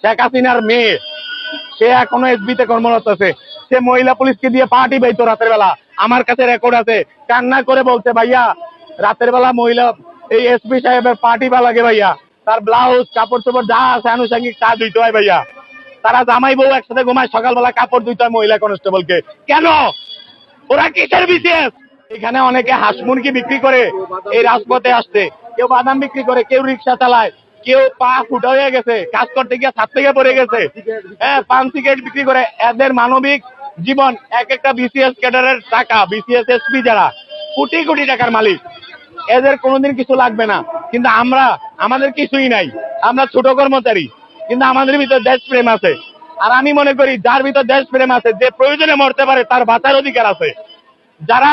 শেখ হাসিনার মেয়ে। সে এখনও এসবিতে কর্মরত আছে। সে মহিলা পুলিশকে দিয়ে রাতের বেলা। আমার কাছে রেকর্ড আছে। কান্না করে বলছে, ভাইয়া, রাতের বেলা মহিলা, এই এসপি সাহেবের লাগে ভাইয়া। তার ব্লাউজ কাপড় চোপড় যা আছে আনুষঙ্গিক ধুইতে হয় ভাইয়া। তারা জামাই বউ একসাথে ঘুমায়, সকালবেলা কাপড় ধুইতে হয় মহিলা কনস্টেবলকে কেন? ওরা কিসের বিশেষ? এখানে অনেকে হাঁস মুরগি বিক্রি করে, এই রাজপথে আসছে। কেউ বাদাম বিক্রি করে, কেউ রিক্সা চালায়। কেউ পা ফুটা হয়ে গেছে, কাজ করতে গিয়ে ছাদ থেকে পড়ে গেছে। হ্যাঁ পান সিগারেট বিক্রি করে এদের মানবিক জীবন, এক একটা বিসিএস ক্যাডারের টাকা বিসিএস এসপি যারা, কোটি কোটি টাকার মালিক। এদের কোনোদিন কিছু লাগবে না। কিন্তু আমরা, আমাদের কিছুই নাই। আমরা ছোট কর্মচারী, কিন্তু আমাদের ভিতর দেশপ্রেম আছে। আর আমি মনে করি, যার ভিতর দেশপ্রেম আছে, যে প্রয়োজনে মরতে পারে, তার বাঁচার অধিকার আছে। যারা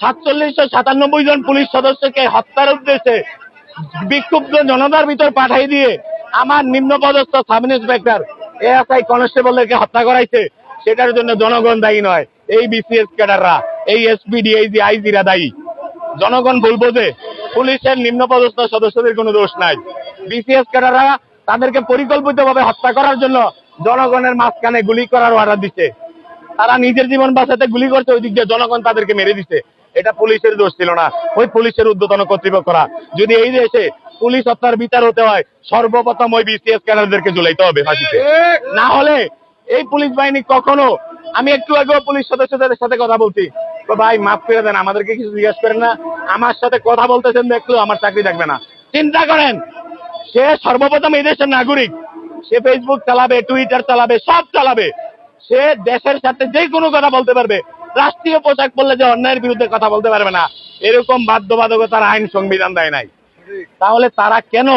সাতচল্লিশশো সাতানব্বই জন পুলিশ সদস্যকে হত্যার উদ্দেশ্যে বিক্ষুব্ধ জনতার ভিতর পাঠাই দিয়ে আমার নিম্নপদস্থ সাব ইন্সপেক্টর এএসআই কনস্টেবলদেরকে হত্যা করাইছে, সেটার জন্য জনগণ দায়ী নয়। এই বিসিএস ক্যাডাররা, এই এসপি ডিআইজি আইজিরা দায়ী। জনগণ ভুল বোঝে, পুলিশের নিম্নপদস্থ সদস্যদের কোনো দোষ নাই। বিসিএস ক্যাডাররা তাদেরকে পরিকল্পিতভাবে হত্যা করার জন্য জনগণের মাঝখানে গুলি করার অর্ডার দিচ্ছে। তারা নিজের জীবন বাঁচাতে গুলি করছে, ওই দিক দিয়ে জনগণ তাদেরকে মেরে দিচ্ছে। এটা পুলিশের দোষ ছিল না। ওই পুলিশের উদ্যতন কর্তৃপক্ষরা। যদি এই দেশে পুলিশ হত্যার বিচার হতে হয়, সর্বপ্রথম ওই বিসিএস ক্যাডারদেরকে ঝুলাইতে হবে ফাঁসিতে। না হলে এই পুলিশ বাহিনী কখনো, আমি একটু আগেও পুলিশ সদস্যদের সাথে কথা বলছি। ভাই, মাফ করে দেন, আমাদেরকে কিছু জিজ্ঞাসা করেন না। আমার সাথে কথা বলতেছেন দেখলেও আমার চাকরি থাকবে না। চিন্তা করেন, সে সর্বপ্রথম এই দেশের নাগরিক। সে ফেসবুক চালাবে টুইটার চালাবে, সব চালাবে। সে দেশের সাথে যে কোনো কথা বলতে পারবে। রাষ্ট্রীয় পোশাক পরলে যে অন্যায়ের বিরুদ্ধে কথা বলতে পারবে না, এরকম বাধ্যবাধকতার আইন সংবিধান দেয় নাই। তাহলে তারা কেন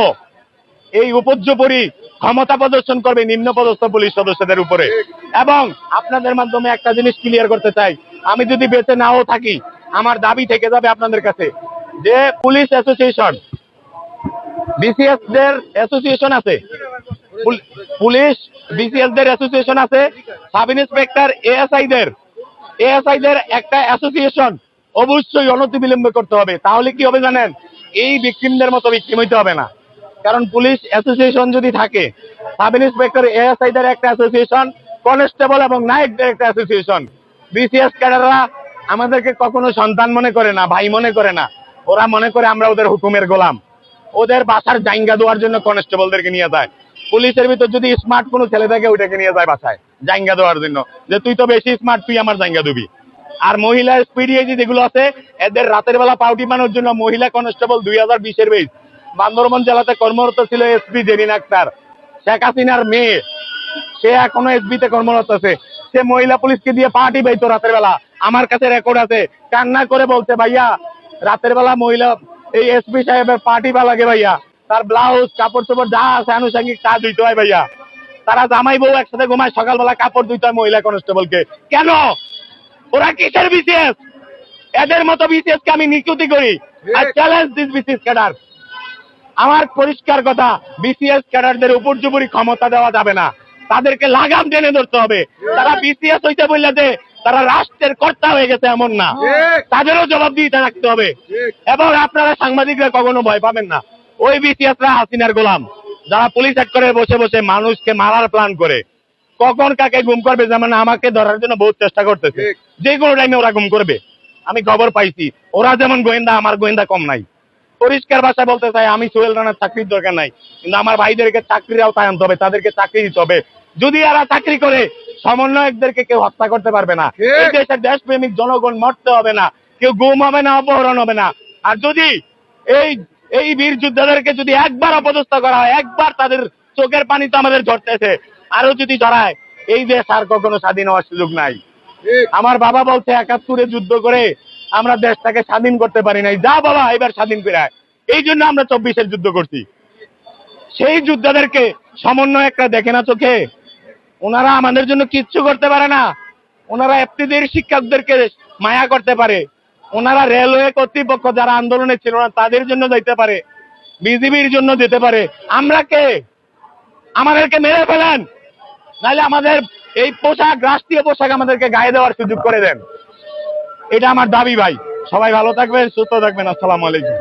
এই উপর্যুপরি ক্ষমতা প্রদর্শন করবে নিম্নপদস্থ পুলিশ সদস্যদের উপরে? এবং আপনাদের মাধ্যমে একটা জিনিস ক্লিয়ার করতে চাই, আমি যদি বেঁচে নাও থাকি, আমার দাবি থেকে যাবে আপনাদের কাছে যে পুলিশ অ্যাসোসিয়েশন বিসিএস দের অ্যাসোসিয়েশন আছে পুলিশ বিসিএস দের অ্যাসোসিয়েশন আছে সাব ইন্সপেক্টর এএসআই দের এএসআই দের একটা অ্যাসোসিয়েশন অবশ্যই অনতিবিলম্বে করতে হবে। তাহলে কি হবে জানেন? এই ভিকটিমদের মতো ভিকটিম হইতে হবে না। কারণ পুলিশ অ্যাসোসিয়েশন যদি থাকে, সাব ইন্সপেক্টর এএসআই দের একটা অ্যাসোসিয়েশন, কনস্টেবল এবং নায়কদের একটা অ্যাসোসিয়েশন। বিসিএস ক্যাডাররা আমাদেরকে কখনো সন্তান মনে করে না, ভাই মনে করে না। ওরা মনে করে আমরা ওদের হুকুমের গোলাম। ওদের বাসার জাইঙ্গা দেওয়ার জন্য কনস্টেবলদেরকে নিয়ে যায়। পুলিশের ভিতর যদি স্মার্ট কোনো ছেলে থাকে, ওইটাকে নিয়ে যায় বাসায় জাইঙ্গা দেওয়ার জন্য। যে তুই তো বেশি স্মার্ট তুই আমার জাইঙ্গা দিবি। আর মহিলা স্পিডিএজি যেগুলো আছে, এদের রাতের বেলা পাউটি মানোর জন্য মহিলা কনস্টেবল দুই হাজার বিশের বেশ। বান্দরবান জেলাতে কর্মরত ছিল এসপি জেরিন আক্তার। শেখ হাসিনার মেয়ে, সে এখনও এসবিতে কর্মরত আছে। সে মহিলা পুলিশকে দিয়ে পার্টি বাইতো রাতের বেলা। আমার কাছে রেকর্ড আছে। কান্না করে বলছে, ভাইয়া, রাতের বেলা মহিলা, এই এসপি সাহেবের পার্টি বা লাগে ভাইয়া। তার ব্লাউজ কাপড় চোপড় যা আছে আনুষঙ্গিক কাজ ধুইতে হয় ভাইয়া। তারা জামাই বউ একসাথে ঘুমায় সকালবেলা কাপড় ধুইতে হয় মহিলা কনস্টেবলকে কেন? ওরা কিসের বিসিএস এদের মতো বিসিএস কে আমি নিকুতি করি। আর চ্যালেঞ্জ দিস বিসিএস ক্যাডার আমার পরিষ্কার কথা বিসিএস ক্যাডারদের উপর্যুপরি ক্ষমতা দেওয়া যাবে না। তাদেরকে লাগাম টেনে ধরতে হবে। তারা বিসিএস হইতে বললে যে তারা রাষ্ট্রের কর্তা হয়ে গেছে এমন না। তাদেরও জবাব দিতে রাখতে হবে। এবং আপনারা সাংবাদিকরা কখনো ভয় পাবেন না। ওই বিসিএসরা হাসিনার গোলাম যারা পুলিশ এক করে বসে বসে মানুষকে মারার প্ল্যান করে। কখন কাকে গুম করবে যেমন আমাকে ধরার জন্য বহুত চেষ্টা করতেছে। যে কোনো টাইমে ওরা গুম করবে। আমি খবর পাইছি ওরা যেমন গোয়েন্দা আমার গোয়েন্দা কম নাই। পরিষ্কার ভাষায় বলতে চাই আমি সোহেল রানার চাকরির দরকার নাই। কিন্তু আমার ভাইদেরকে চাকরির আওতায় আনতে হবে তাদেরকে চাকরি দিতে হবে। যদি এরা চাকরি করে সমন্বয়কদেরকে কেউ হত্যা করতে পারবে না। এই দেশের দেশপ্রেমিক জনগণ মরতে হবে না। কেউ গুম হবে না অপহরণ হবে না। আর যদি এই এই বীর যোদ্ধাদেরকে যদি একবার অপদস্থ করা হয় একবার তাদের চোখের পানি তো আমাদের ঝরতেছে আরও যদি ধরায় এই দেশ আর কখনো স্বাধীন হওয়ার সুযোগ নাই। আমার বাবা বলছে একাত্তরে যুদ্ধ করে আমরা দেশটাকে স্বাধীন করতে পারি নাই। যা বাবা এবার স্বাধীন করে এই জন্য আমরা চব্বিশের যুদ্ধ করছি। সেই যোদ্ধাদেরকে সমন্বয় একটা দেখে না চোখে? ওনারা আমাদের জন্য কিচ্ছু করতে পারে না। ওনারা এফটিদের শিক্ষকদেরকে মায়া করতে পারে। ওনারা রেলওয়ে কর্তৃপক্ষ যারা আন্দোলনে ছিল না, তাদের জন্য যাইতে পারে, বিজিবির জন্য যেতে পারে। আমরা কে? আমাদেরকে মেরে ফেলেন। নাহলে আমাদের এই পোশাক, রাষ্ট্রীয় পোশাক আমাদেরকে গায়ে দেওয়ার সুযোগ করে দেন। এটা আমার দাবি ভাই। সবাই ভালো থাকবেন, সুস্থ থাকবেন। আসসালামু আলাইকুম।